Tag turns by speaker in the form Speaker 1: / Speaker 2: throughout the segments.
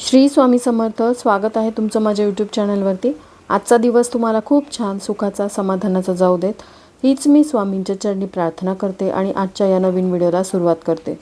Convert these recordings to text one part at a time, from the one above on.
Speaker 1: श्री स्वामी समर्थ स्वागत आहे तुमचं माझ्या यूट्यूब चॅनलवरती आजचा दिवस तुम्हाला खूप छान सुखाचा समाधानाचा जाऊ देत. हीच मी स्वामींच्या चरणी प्रार्थना करते आणि आजच्या या नवीन व्हिडिओला सुरुवात करते.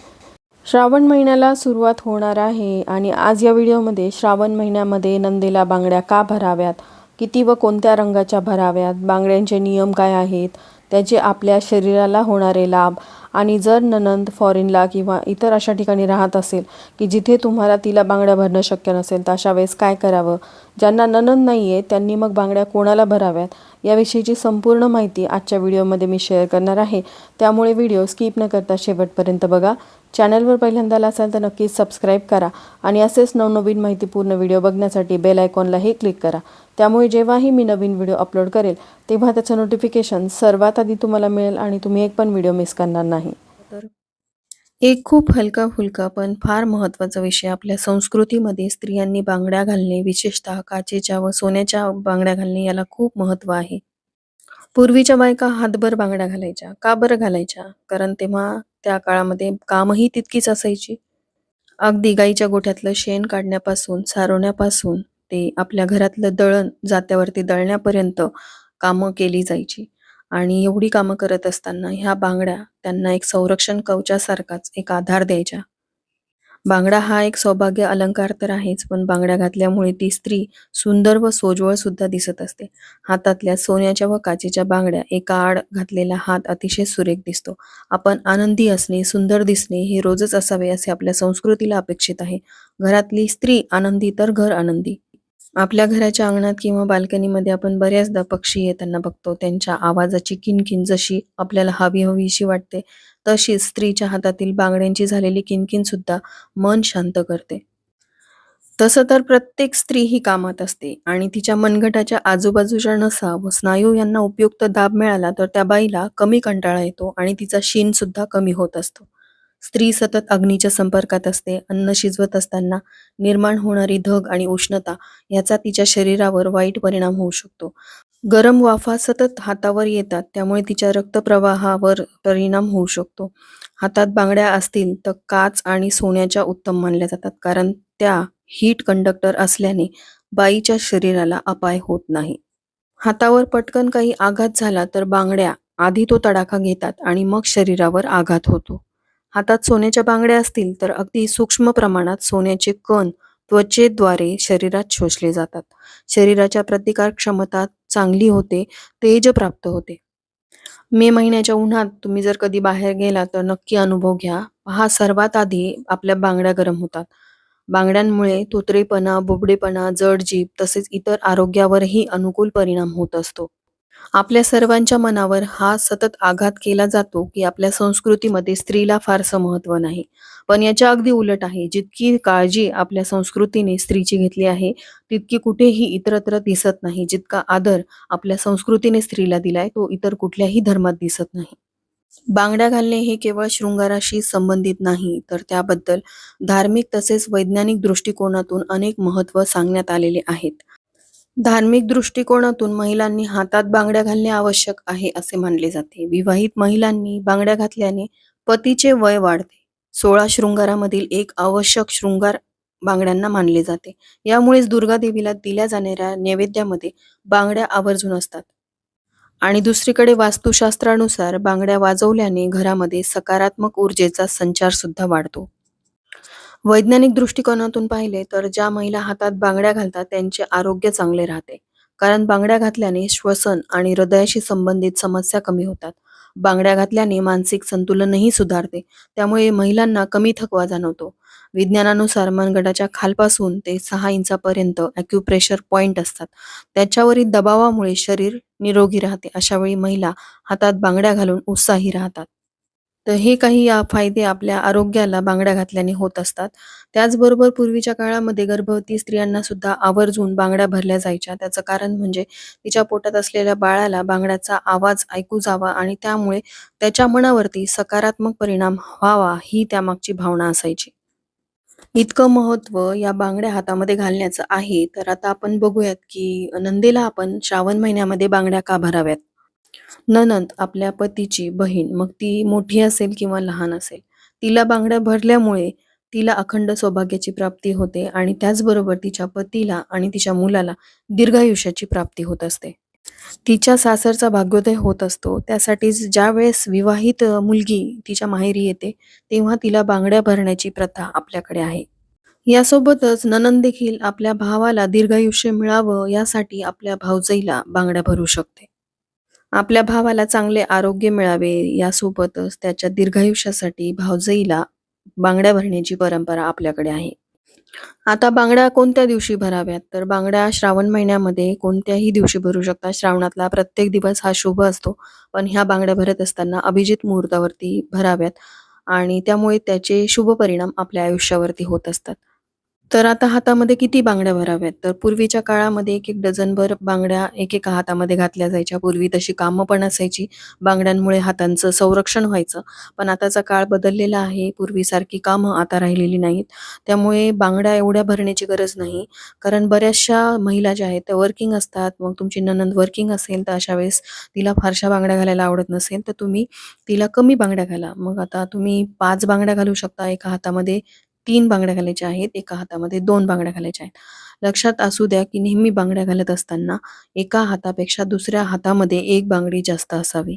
Speaker 1: श्रावण महिन्याला सुरुवात होणार आहे आणि आज या व्हिडिओमध्ये श्रावण महिन्यामध्ये नंदेला बांगड्या का भराव्यात? किती व कोणत्या रंगाच्या भराव्यात? बांगड्यांचे नियम काय आहेत? त्याचे आपल्या शरीराला होणारे लाभ. आणि जर ननंद फॉरेनला किंवा इतर अशा ठिकाणी राहत असेल की जिथे तुम्हाला तिला बांगड्या भरणं शक्य नसेल तर अशा वेळेस काय करावं? ज्यांना ननंद नाही आहे त्यांनी मग बांगड्या कोणाला भराव्यात? याविषयीची संपूर्ण माहिती आजच्या व्हिडिओमध्ये मी शेअर करणार आहे. त्यामुळे व्हिडिओ स्किप न करता शेवटपर्यंत बघा. चॅनलवर पहिल्यांदा असाल तर नक्कीच सबस्क्राईब करा आणि असेच नवनवीन माहितीपूर्ण व्हिडिओ बघण्यासाठी बेल आयकॉनलाही क्लिक करा. त्यामुळे जेव्हाही मी नवीन व्हिडिओ अपलोड करेल तेव्हा त्याचं नोटिफिकेशन सर्वात आधी तुम्हाला मिळेल आणि तुम्ही एक पण व्हिडिओ मिस करणार नाही. तर एक खूप हलका फुलका पण फार महत्त्वाचा विषय आपल्या संस्कृतीमध्ये स्त्रियांनी बांगड्या घालणे विशेषतः काचेच्या व सोन्याच्या बांगड्या घालणे याला खूप महत्त्व आहे. पूर्वीच्या बायका हातभर बांगड्या घालायच्या का बरं घालायच्या? कारण तेव्हा त्या काळामध्ये कामही तितकीच असायची. अगदी गाईच्या गोठ्यातलं शेण काढण्यापासून सारवण्यापासून ते आपल्या घरातलं दळण जात्यावरती दळण्यापर्यंत कामं केली जायची. आणि एवढी कामं करत असताना ह्या बांगड्या त्यांना एक संरक्षण कवचासारखाच एक आधार द्यायच्या. बांगडा हा एक सौभाग्य अलंकार तर आहेच पण बांगड्या घातल्यामुळे ती स्त्री सुंदर व सोज्वळ सुद्धा दिसत असते. हातातल्या सोन्याच्या व काचेच्या बांगड्या एका आड घातलेला हात अतिशय सुरेख दिसतो. आपण आनंदी असणे सुंदर दिसणे हे रोजच असावे असे आपल्या संस्कृतीला अपेक्षित आहे. घरातली स्त्री आनंदी तर घर आनंदी. आपल्या घराच्या अंगणात किंवा बाल्कनीमध्ये आपण बऱ्याचदा पक्षी येताना बघतो. त्यांच्या आवाजाची किनकिन जशी आपल्याला हवी हवीशी वाटते तशीच स्त्रीच्या हातातील बांगड्यांची झालेली किनकिन सुद्धा मन शांत करते. तसं तर प्रत्येक स्त्री ही कामात असते आणि तिच्या मनगटाच्या आजूबाजूच्या नसा व स्नायू यांना उपयुक्त दाब मिळाला तर त्या बाईला कमी कंटाळा येतो आणि तिचा शीन सुद्धा कमी होत असतो. स्त्री सतत अग्नीच्या संपर्कात असते अन्न शिजवत असताना निर्माण होणारी धग आणि उष्णता याचा तिच्या शरीरावर वाईट परिणाम होऊ शकतो. गरम वाफा सतत हातावर येतात त्यामुळे तिच्या रक्तप्रवाहावर परिणाम होऊ शकतो. हातात बांगड्या असतील तर काच आणि सोन्याच्या उत्तम मानल्या जातात कारण त्या हीट कंडक्टर असल्याने बाईच्या शरीराला अपाय होत नाही. हातावर पटकन काही आघात झाला तर बांगड्या आधी तो तडाखा घेतात आणि मग शरीरावर आघात होतो. हातात सोन्याच्या बांगड्या असतील तर अगदी सूक्ष्म प्रमाणात सोन्याचे कण त्वचेद्वारे शरीरात शोषले जातात. शरीराच्या प्रतिकार क्षमता चांगली होते तेज प्राप्त होते. मे महिन्याच्या उन्हात तुम्ही जर कधी बाहेर गेला तर नक्की अनुभव घ्या. हा सर्वात आधी आपल्या बांगड्या गरम होतात. बांगड्यांमुळे तोतरेपणा बोबडेपणा जड जीभ तसेच इतर आरोग्यावरही अनुकूल परिणाम होत असतो. आपल्या सर्वांच्या मनावर हा सतत आघात केला जातो की आपल्या संस्कृतीमध्ये स्त्रीला फारसं महत्त्व नाही. पण याच्या अगदी उलट आहे जितकी काळजी आपल्या संस्कृतीने स्त्रीची घेतली आहे तितकी कुठेही इतरत्र दिसत नाही. जितका आदर आपल्या संस्कृतीने स्त्रीला दिलाय तो इतर कुठल्याही धर्मात दिसत नाही. बांगड्या घालणे हे केवळ शृंगाराशी संबंधित नाही तर त्याबद्दल धार्मिक तसेच वैज्ञानिक दृष्टिकोनातून अनेक महत्त्व सांगण्यात आलेले आहेत. धार्मिक दृष्टिकोनातून महिलांनी हातात बांगड्या घालणे आवश्यक आहे असे मानले जाते. विवाहित महिलांनी बांगड्या घातल्याने पतीचे वय वाढते. सोळा शृंगारामधील एक आवश्यक शृंगार बांगड्यांना मानले जाते. यामुळेच दुर्गा देवीला दिल्या जाणाऱ्या नैवेद्यामध्ये बांगड्या आवर्जून असतात. आणि दुसरीकडे वास्तुशास्त्रानुसार बांगड्या वाजवल्याने घरामध्ये सकारात्मक ऊर्जेचा संचार सुद्धा वाढतो. वैज्ञानिक दृष्टिकोनातून पाहिले तर ज्या महिला हातात बांगड्या घालतात त्यांचे आरोग्य चांगले राहते. कारण बांगड्या घातल्याने श्वसन आणि हृदयाशी संबंधित समस्या कमी होतात. बांगड्या घातल्याने मानसिक संतुलनही सुधारते त्यामुळे महिलांना कमी थकवा जाणवतो. विज्ञानानुसार मनगटाच्या खालपासून ते सहा इंचापर्यंत अॅक्युप्रेशर पॉइंट असतात. त्याच्यावरील दबावामुळे शरीर निरोगी राहते अशावेळी महिला हातात बांगड्या घालून उत्साही राहतात. तर हे काही या फायदे आपल्या आरोग्याला बांगड्या घातल्याने होत असतात. त्याचबरोबर पूर्वीच्या काळामध्ये गर्भवती स्त्रियांना सुद्धा आवर्जून बांगड्या भरल्या जायच्या. त्याचं कारण म्हणजे तिच्या पोटात असलेल्या बाळाला बांगड्याचा आवाज ऐकू जावा आणि त्यामुळे त्याच्या मनावरती सकारात्मक परिणाम व्हावा ही त्यामागची भावना असायची. इतकं महत्त्व या बांगड्या हातामध्ये घालण्याचं आहे. तर आता आपण बघूयात की नंदेला आपण श्रावण महिन्यामध्ये बांगड्या का भराव्यात? ननंद आपल्या पतीची बहीण मग ती मोठी असेल किंवा लहान असेल? तिला बांगड्या भरल्यामुळे तिला अखंड सौभाग्याची प्राप्ती होते आणि त्याचबरोबर तिच्या पतीला आणि तिच्या मुलाला दीर्घायुष्याची प्राप्ती होत असते. तिच्या सासरचा भाग्योदय होत असतो. त्यासाठीच ज्या वेळेस विवाहित अ, मुलगी तिच्या माहेरी येते तेव्हा तिला बांगड्या भरण्याची प्रथा आपल्याकडे आहे. यासोबतच नणंद देखील आपल्या भावाला दीर्घायुष्य मिळावं यासाठी आपल्या भावजईला बांगड्या भरू शकते. आपल्या भावाला चांगले आरोग्य मिळावे यासोबतच त्याच्या दीर्घायुष्यासाठी भावजईला बांगड्या भरण्याची परंपरा आपल्याकडे आहे. आता बांगड्या कोणत्या दिवशी भराव्यात? तर बांगड्या श्रावण महिन्यामध्ये कोणत्याही दिवशी भरू शकता. श्रावणातला प्रत्येक दिवस हा शुभ असतो पण ह्या बांगड्या भरत असताना अभिजित मुहूर्तावरती भराव्यात आणि त्यामुळे त्याचे शुभ परिणाम आपल्या आयुष्यावरती होत असतात. तर आता हातामध्ये किती बांगड्या भराव्यात? तर पूर्वीच्या काळामध्ये एक एक डझनभर बांगड्या एकेका हातामध्ये घातल्या जायच्या. पूर्वी तशी कामं पण असायची बांगड्यांमुळे हातांचं संरक्षण व्हायचं. पण आताचा काळ बदललेला आहे. पूर्वीसारखी कामं आता राहिलेली नाहीत. त्यामुळे बांगड्या एवढ्या भरण्याची गरज नाही. कारण बऱ्याचशा महिला ज्या आहेत त्या वर्किंग असतात. मग तुमची ननंद वर्किंग असेल तर अशा वेळेस तिला फारशा बांगड्या घालायला आवडत नसेल तर तुम्ही तिला कमी बांगड्या घाला. मग आता तुम्ही पाच बांगड्या घालू शकता एका हातामध्ये. तीन बांगड्या घालायच्या आहेत. एका हातामध्ये दोन बांगड्या घालायच्या आहेत. लक्षात असू द्या की नेहमी बांगड्या घालत असताना एका हातापेक्षा दुसऱ्या हातामध्ये एक बांगडी जास्त असावी.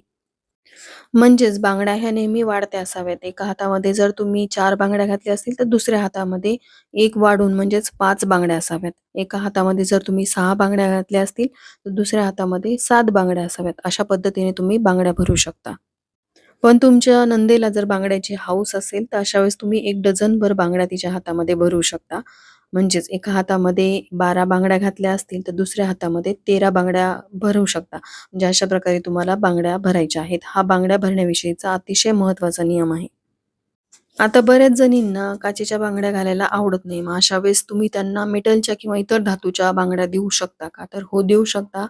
Speaker 1: म्हणजेच बांगड्या ह्या नेहमी वाढत्या असाव्यात. एका हातामध्ये जर तुम्ही चार बांगड्या घातल्या असतील तर दुसऱ्या हातामध्ये एक वाढून म्हणजेच पाच बांगड्या असाव्यात. एका हातामध्ये जर तुम्ही सहा बांगड्या घातल्या असतील तर दुसऱ्या हातामध्ये सात बांगड्या असाव्यात. अशा पद्धतीने तुम्ही बांगड्या भरू शकता. पण तुमच्या नंदेला जर बांगड्याची हाऊस असेल तर अशा वेळेस तुम्ही एक डझनभर बांगड्या तिच्या हातामध्ये भरू शकता. म्हणजेच एका हातामध्ये बारा बांगड्या घातल्या असतील तर दुसऱ्या हातामध्ये तेरा बांगड्या भरू शकता. म्हणजे अशा प्रकारे तुम्हाला बांगड्या भरायच्या आहेत. हा बांगड्या भरण्याविषयीचा अतिशय महत्त्वाचा नियम आहे. आता बऱ्याच जणींना काचेच्या बांगड्या घालायला आवडत नाही. मग अशा वेळेस तुम्ही त्यांना मेटलच्या किंवा इतर धातूच्या बांगड्या देऊ शकता का? तर हो देऊ शकता.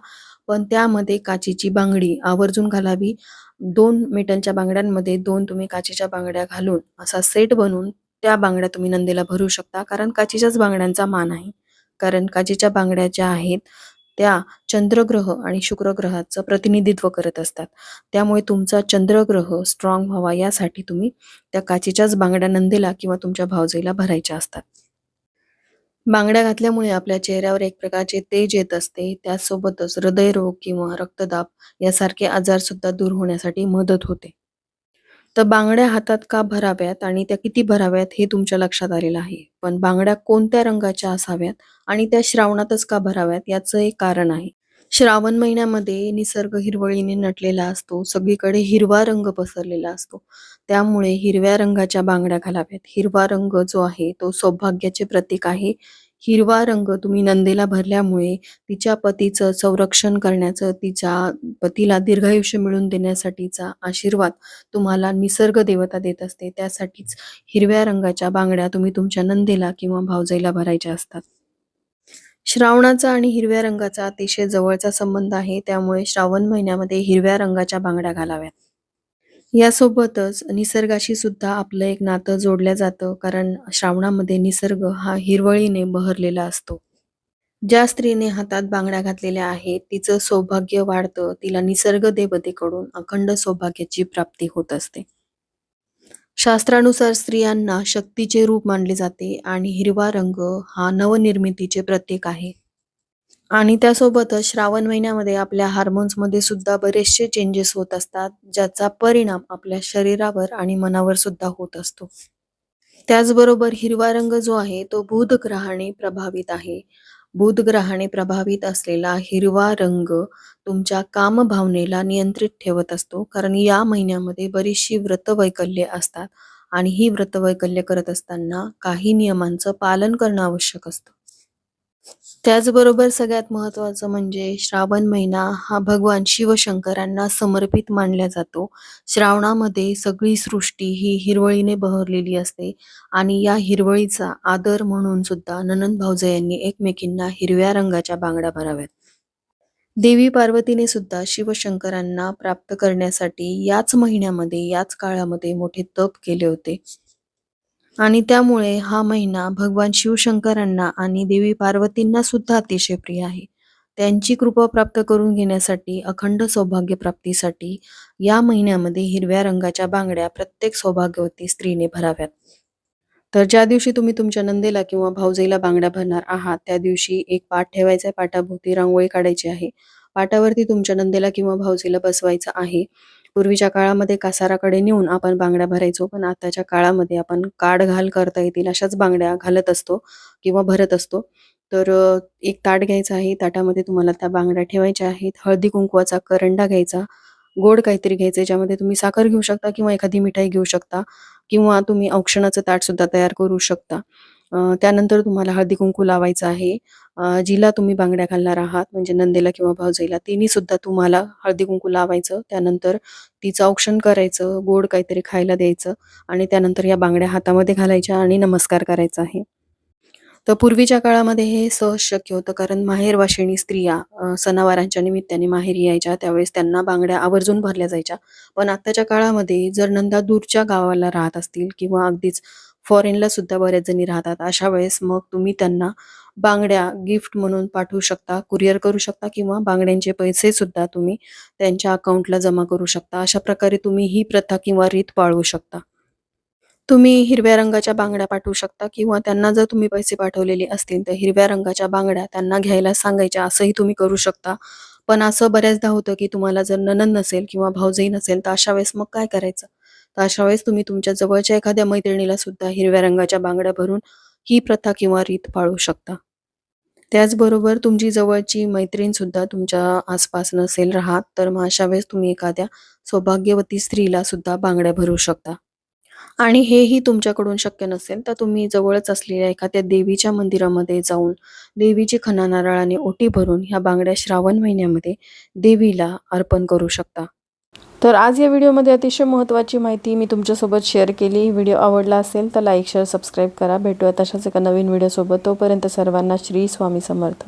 Speaker 1: पण त्यामध्ये काचेची बांगडी आवर्जून घालावी. दोन मेटलच्या बांगड्यांमध्ये दोन तुम्ही काचेच्या बांगड्या घालून असा सेट बनवून त्या बांगड्या तुम्ही नंदीला भरू शकता कारण काचेच्याच बांगड्यांचा मान आहे. कारण काचेच्या बांगड्या ज्या आहेत त्या चंद्रग्रह आणि शुक्रग्रहाचं प्रतिनिधित्व करत असतात. त्यामुळे तुमचा चंद्रग्रह स्ट्रॉंग व्हावा यासाठी तुम्ही त्या काचेच्याच बांगड्या नंदीला किंवा तुमच्या भावजईला भरायच्या असतात. बांगड्या घातल्यामुळे आपल्या चेहऱ्यावर एक प्रकारचे तेज येत असते. त्यासोबतच हृदयरोग किंवा रक्तदाब यासारखे आजार सुद्धा दूर होण्यासाठी मदत होते. तर बांगड्या हातात का भराव्यात आणि त्या किती भराव्यात हे तुमच्या लक्षात आलेलं आहे. पण बांगड्या कोणत्या रंगाच्या असाव्यात आणि त्या श्रावणातच का भराव्यात याचं एक कारण आहे. श्रावण महिन्यामध्ये निसर्ग हिरवळीने नटलेला असतो. सगळीकडे हिरवा रंग पसरलेला असतो. त्यामुळे हिरव्या रंगाच्या बांगड्या घालाव्यात. हिरवा रंग जो आहे तो सौभाग्याचे प्रतीक आहे. हिरवा रंग तुम्ही नंदीला भरल्यामुळे तिच्या पतीचं संरक्षण करण्याचं तिच्या पतीला दीर्घायुष्य मिळवून देण्यासाठीचा आशीर्वाद तुम्हाला निसर्ग देवता देत असते. त्यासाठीच हिरव्या रंगाच्या बांगड्या तुम्ही तुमच्या नंदीला किंवा भावजाईला भरायच्या असतात. श्रावणाचा आणि हिरव्या रंगाचा अतिशय जवळचा संबंध आहे. त्यामुळे श्रावण महिन्यामध्ये हिरव्या रंगाच्या बांगड्या घालाव्यात. यासोबतच निसर्गाशी सुद्धा आपलं एक नातं जोडलं जातं कारण श्रावणामध्ये निसर्ग हा हिरवळीने बहरलेला असतो. ज्या स्त्रीने हातात बांगड्या घातलेल्या आहेत तिचं सौभाग्य वाढतं तिला निसर्ग देवतेकडून अखंड सौभाग्याची प्राप्ती होत असते. शास्त्रानुसार स्त्रियांना शक्तीचे रूप मानले जाते आणि हिरवा रंग हा नवनिर्मितीचे प्रतीक आहे. आणि त्यासोबतच श्रावण महिन्यामध्ये आपल्या हार्मोन्समध्ये सुद्धा बरेचसे चेंजेस होत असतात ज्याचा परिणाम आपल्या शरीरावर आणि मनावर सुद्धा होत असतो. त्याचबरोबर हिरवा रंग जो आहे तो बुध ग्रहाने प्रभावित आहे. बुध ग्रहाने प्रभावित असलेला हिरवा रंग तुमच्या कामभावनेला नियंत्रित ठेवत असतो. कारण या महिन्यामध्ये बरीचशी व्रतवैकल्ये असतात आणि ही व्रतवैकल्य करत असताना काही नियमांचं पालन करणं आवश्यक असतं. त्याचबरोबर सगळ्यात महत्वाचं म्हणजे श्रावण महिना हा भगवान शिवशंकरांना समर्पित मानला जातो. श्रावणामध्ये सगळी सृष्टी ही हिरवळीने बहरलेली असते आणि या हिरवळीचा आदर म्हणून सुद्धा ननंद भाऊजयांनी एकमेकींना हिरव्या रंगाच्या बांगड्या भराव्यात देवी पार्वतीने सुद्धा शिवशंकरांना प्राप्त करण्यासाठी याच महिन्यामध्ये याच काळामध्ये मोठे तप केले होते. आणि त्यामुळे हा महिना भगवान शिवशंकरांना आणि देवी पार्वतींना सुद्धा अतिशय प्रिय आहे. त्यांची कृपा प्राप्त करून घेण्यासाठी अखंड सौभाग्य प्राप्तीसाठी या महिन्यामध्ये हिरव्या रंगाच्या बांगड्या प्रत्येक सौभाग्यवती स्त्रीने भराव्यात. तर ज्या दिवशी तुम्ही तुमच्या नंदेला किंवा भाऊजाईला बांगड्या भरणार आहात त्या दिवशी एक पाठ ठेवायचा आहे. पाटाभोवती रांगोळी काढायची आहे. पाटावरती तुमच्या नंदेला किंवा भाऊजीला बसवायचं आहे. पूर्वीच्या काळामध्ये कासाराकडे नेऊन आपण बांगड्या भरायचो पण आताच्या काळामध्ये आपण काड घाल करता येतील अशाच बांगड्या घालत असतो किंवा भरत असतो. तर एक ताट घ्यायचं आहे. ताटामध्ये तुम्हाला त्या बांगड्या ठेवायच्या आहेत. हळदी कुंकवाचा करंडा घ्यायचा. गोड काहीतरी घ्यायचं ज्यामध्ये तुम्ही साखर घेऊ शकता किंवा एखादी मिठाई घेऊ शकता किंवा तुम्ही औक्षणाचं ताट सुद्धा तयार करू शकता. त्यानंतर तुम्हाला हळदी कुंकू लावायचं आहे. जिला तुम्ही बांगड्या घालणार आहात म्हणजे नंदेला किंवा भाऊजाईला तिने सुद्धा तुम्हाला हळदी कुंकू लावायचं त्यानंतर तिचं औक्षण करायचं गोड काहीतरी खायला द्यायचं आणि त्यानंतर या बांगड्या हातामध्ये घालायच्या आणि नमस्कार करायचा आहे. तर पूर्वीच्या काळामध्ये हे सहज शक्य होतं कारण माहेरवाशिणी स्त्रिया सणावारांच्या निमित्ताने माहेरी यायच्या त्यावेळेस त्यांना बांगड्या आवर्जून भरल्या जायच्या. पण आत्ताच्या काळामध्ये जर नंदा दूरच्या गावाला राहत असतील किंवा अगदीच फॉरेनला सुद्धा बऱ्याच जणी राहतात अशा वेळेस मग तुम्ही त्यांना बांगड्या गिफ्ट म्हणून पाठवू शकता कुरिअर करू शकता किंवा बांगड्यांचे पैसे सुद्धा तुम्ही त्यांच्या अकाउंटला जमा करू शकता. अशा प्रकारे तुम्ही ही प्रथा किंवा रीत पाळवू शकता. तुम्ही हिरव्या रंगाच्या बांगड्या पाठवू शकता किंवा त्यांना जर तुम्ही पैसे पाठवलेले असतील तर हिरव्या रंगाच्या बांगड्या त्यांना घ्यायला सांगायच्या असंही तुम्ही करू शकता. पण असं बऱ्याचदा होतं की तुम्हाला जर ननन नसेल किंवा भाऊजही नसेल तर अशा वेळेस मग काय करायचं? तर अशा वेळेस तुम्ही तुमच्या जवळच्या एखाद्या मैत्रिणीला सुद्धा हिरव्या रंगाच्या बांगड्या भरून ही प्रथा किंवा रीत पाळू शकता. त्याचबरोबर तुमची जवळची मैत्रीण सुद्धा तुमच्या आसपास नसेल राहत तर मग अशा वेळेस तुम्ही एखाद्या सौभाग्यवती स्त्रीला सुद्धा बांगड्या भरू शकता. आणि हेही तुमच्याकडून शक्य नसेल तर तुम्ही जवळच असलेल्या एखाद्या देवीच्या मंदिरामध्ये जाऊन देवीची खना नारळाने ओटी भरून ह्या बांगड्या श्रावण महिन्यामध्ये देवीला अर्पण करू शकता. तर आज या व्हिडिओमध्ये अतिशय महत्त्वाची माहिती मी तुमच्यासोबत शेअर केली. व्हिडिओ आवडला असेल तर लाईक शेअर सबस्क्राईब करा. भेटूया तशाच एका नवीन व्हिडिओसोबत. तोपर्यंत सर्वांना श्री स्वामी समर्थ.